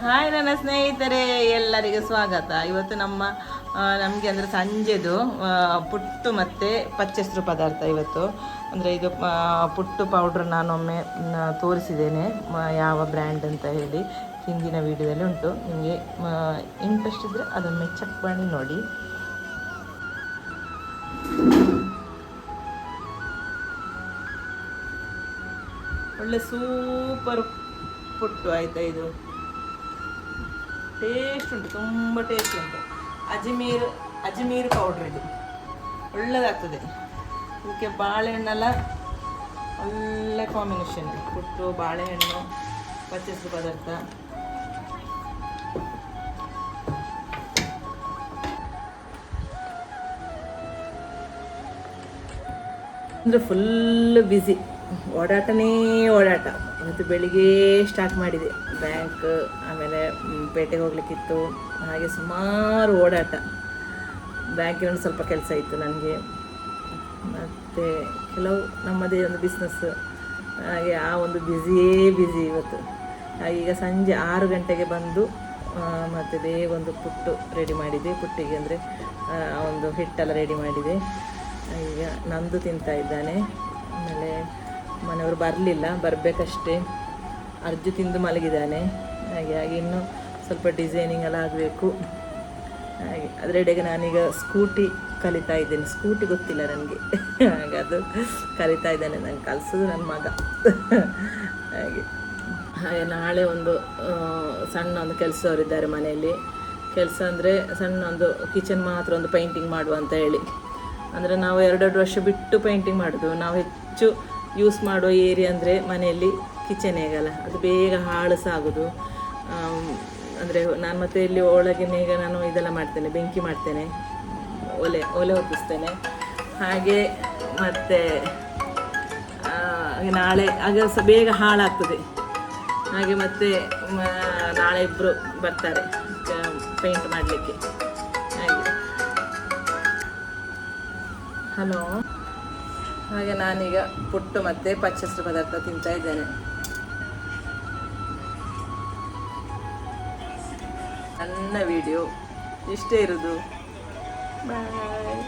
Hi ನನ್ನ ಸ್ನೇಹಿತರೆ. ಎಲ್ಲರಿಗೂ ಸ್ವಾಗತ. ಇವತ್ತು ನಮ್ಮ ನಮಗೆ ಅಂದರೆ ಸಂಜೆದು ಪುಟ್ಟು ಮತ್ತು ಪಚ್ಚೆಸ್ರು ಪದಾರ್ಥ ಇವತ್ತು. ಅಂದರೆ ಇದು ಪುಟ್ಟು ಪೌಡ್ರ್ ನಾನೊಮ್ಮೆ ತೋರಿಸಿದ್ದೇನೆ ಯಾವ ಬ್ರ್ಯಾಂಡ್ ಅಂತ ಹೇಳಿ. ಹಿಂದಿನ ವೀಡಿಯೋದಲ್ಲಿ ಉಂಟು. ನಿಮಗೆ ಇಂಟ್ರೆಸ್ಟ್ ಇದ್ದರೆ ಅದೊಮ್ಮೆ ಚೆಕ್ ಮಾಡಿ ನೋಡಿ. ಒಳ್ಳೆ ಸೂಪರ್ ಪುಟ್ಟು ಆಯಿತಾ ಇದು. ಟೇಸ್ಟ್ ಉಂಟು, ತುಂಬ ಟೇಸ್ಟ್ ಉಂಟು. ಅಜ್ಮೀರ್ ಅಜ್ಮೀರ್ ಪೌಡ್ರ್ ಇದು. ಒಳ್ಳೆದಾಗ್ತದೆ. ಇದಕ್ಕೆ ಬಾಳೆಹಣ್ಣೆಲ್ಲ ಒಳ್ಳೆ ಕಾಂಬಿನೇಷನ್ ಪುಟ್ಟು, ಬಾಳೆಹಣ್ಣು ಪಚ್ಚಸು ಪದಾರ್ಥ. ಅಂದರೆ ಫುಲ್ ಬ್ಯುಸಿ ಓಡಾಟನೇ ಓಡಾಟ. ಇವತ್ತು ಬೆಳಿಗ್ಗೆ ಸ್ಟಾರ್ಟ್ ಮಾಡಿದೆ. ಬ್ಯಾಂಕ್ ಆಮೇಲೆ ಪೇಟೆಗೆ ಹೋಗ್ಲಿಕ್ಕಿತ್ತು. ಹಾಗೆ ಸುಮಾರು ಓಡಾಟ. ಬ್ಯಾಂಕಿನ ಸ್ವಲ್ಪ ಕೆಲಸ ಇತ್ತು ನನಗೆ. ಮತ್ತು ಕೆಲವು ನಮ್ಮದೇ ಒಂದು ಬಿಸ್ನೆಸ್ ಹಾಗೆ ಆ ಒಂದು ಬ್ಯುಸಿಯೇ ಬ್ಯುಸಿ ಇವತ್ತು. ಈಗ ಸಂಜೆ ಆರು ಗಂಟೆಗೆ ಬಂದು ಮತ್ತೆ ಬೇಗ ಒಂದು ಪುಟ್ಟು ರೆಡಿ ಮಾಡಿದೆ. ಪುಟ್ಟಿಗೆ ಅಂದರೆ ಒಂದು ಹಿಟ್ಟೆಲ್ಲ ರೆಡಿ ಮಾಡಿದೆ. ಈಗ ನಂದು ತಿಂತಾ ಇದ್ದಾನೆ. ಆಮೇಲೆ ಮನೆಯವರು ಬರಲಿಲ್ಲ, ಬರಬೇಕಷ್ಟೇ. ಅರ್ಜಿ ತಿಂದು ಮಲಗಿದ್ದಾನೆ. ಹಾಗೆ ಹಾಗೆ ಇನ್ನೂ ಸ್ವಲ್ಪ ಡಿಸೈನಿಂಗ್ ಎಲ್ಲ ಆಗಬೇಕು. ಹಾಗೆ ಅದರೆಡೆಗೆ ನಾನೀಗ ಸ್ಕೂಟಿ ಕಲಿತಾ ಇದ್ದೇನೆ. ಸ್ಕೂಟಿ ಗೊತ್ತಿಲ್ಲ ನನಗೆ. ಹಾಗೆ ಅದು ಕಲಿತಾ ಇದ್ದಾನೆ. ನಂಗೆ ಕಲಿಸೋದು ನನ್ನ ಮಗ. ಹಾಗೆ ಹಾಗೆ ನಾಳೆ ಒಂದು ಸಣ್ಣ ಒಂದು ಕೆಲಸವರಿದ್ದಾರೆ ಮನೆಯಲ್ಲಿ. ಕೆಲಸ ಅಂದರೆ ಸಣ್ಣ ಒಂದು ಕಿಚನ್ ಮಾತ್ರ ಒಂದು ಪೇಂಟಿಂಗ್ ಮಾಡುವ ಅಂತ ಹೇಳಿ. ಅಂದರೆ ನಾವು ಎರಡೆರಡು ವರ್ಷ ಬಿಟ್ಟು ಪೇಂಟಿಂಗ್ ಮಾಡೋದು. ನಾವು ಹೆಚ್ಚು ಯೂಸ್ ಮಾಡೋ ಏರಿಯಾ ಅಂದರೆ ಮನೆಯಲ್ಲಿ ಕಿಚನ್ ಹೇಗಲ್ಲ ಅದು ಬೇಗ ಹಾಳು ಸಹ ಆಗೋದು ಅಂದರೆ ನಾನು ಮತ್ತೆ ಇಲ್ಲಿ ಒಳಗೆ ಈಗ ನಾನು ಇದೆಲ್ಲ ಮಾಡ್ತೇನೆ, ಬೆಂಕಿ ಮಾಡ್ತೇನೆ, ಒಲೆ ಒಲೆ ಹೊತ್ತಿಸ್ತೇನೆ ಹಾಗೆ ಮತ್ತು ನಾಳೆ, ಆಗ ಸಹ ಬೇಗ ಹಾಳಾಗ್ತದೆ. ಹಾಗೆ ಮತ್ತೆ ನಾಳೆ ಇಬ್ಬರು ಬರ್ತಾರೆ ಪೇಂಟ್ ಮಾಡಲಿಕ್ಕೆ. ಹಾಗೆ. ಹಲೋ ಹಾಗೆ ನಾನೀಗ ಪುಟ್ಟು ಮತ್ತೆ ಪಚ್ಚಸ್ರು ಪದಾರ್ಥ ತಿಂತಾ ಇದ್ದೇನೆ. ನನ್ನ ವಿಡಿಯೋ ಇಷ್ಟೇ ಇರೋದು. ಬಾಯ್